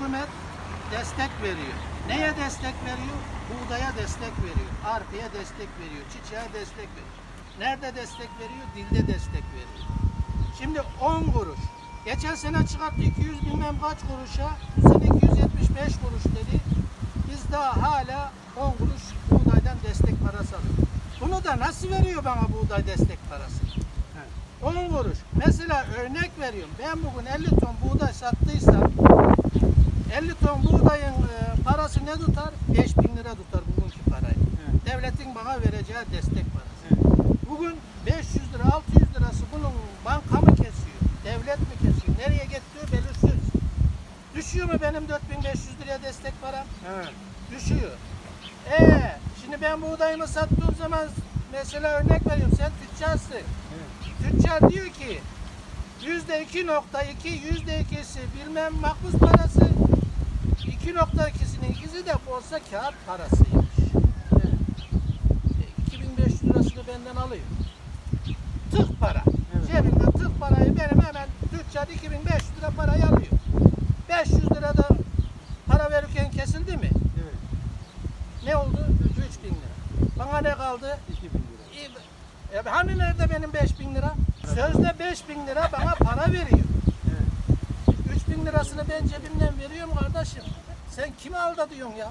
Hükümet destek veriyor. Neye destek veriyor? Buğdaya destek veriyor. Arpaya destek veriyor. Çiçeğe destek veriyor. Nerede destek veriyor? Dilde destek veriyor. Şimdi 10 kuruş. Geçen sene çıkarttı 200 bilmem kaç kuruşa. Bu sene 275 kuruş dedi. Biz daha hala 10 kuruş buğdaydan destek parası alıyoruz. Bunu da nasıl veriyor bana buğday destek parası? 10 kuruş. Mesela örnek veriyorum. Ben bugün 50 ton buğday sattıysam 50 ton buğdayın e, parası ne tutar? 5000 lira tutar bugünkü parayı. Devletin bana vereceği destek parası. Bugün 500 lira 600 lirası bunun banka mı kesiyor? Devlet mi kesiyor? Nereye getiriyor belirsiz. Düşüyor mu benim 4500 liraya destek param? Evet. Düşüyor. Ee, şimdi ben buğdayımı sattığım zaman mesela örnek veriyorum sen tüccarsın. Tüccar diyor ki yüzde iki nokta iki, yüzde ikisi bilmem makbuz parası, iki nokta ikisinin ikisi de borsa kağıt parasıymış. E, 2500 lirasını benden alıyor. Tık para. Evet. Cebimde tık parayı benim hemen tüccar 2500 lira parayı alıyor. 500 lira da para verirken kesildi mi? Evet. Ne oldu? 3000 lira. Bana ne kaldı? 2000 lira. E hani nerede benim 5000 lira? Sözde 5000 lira bana para veriyor. Evet. 3000 lirasını ben cebimden veriyorum kardeşim. Sen kimi aldatıyorsun ya?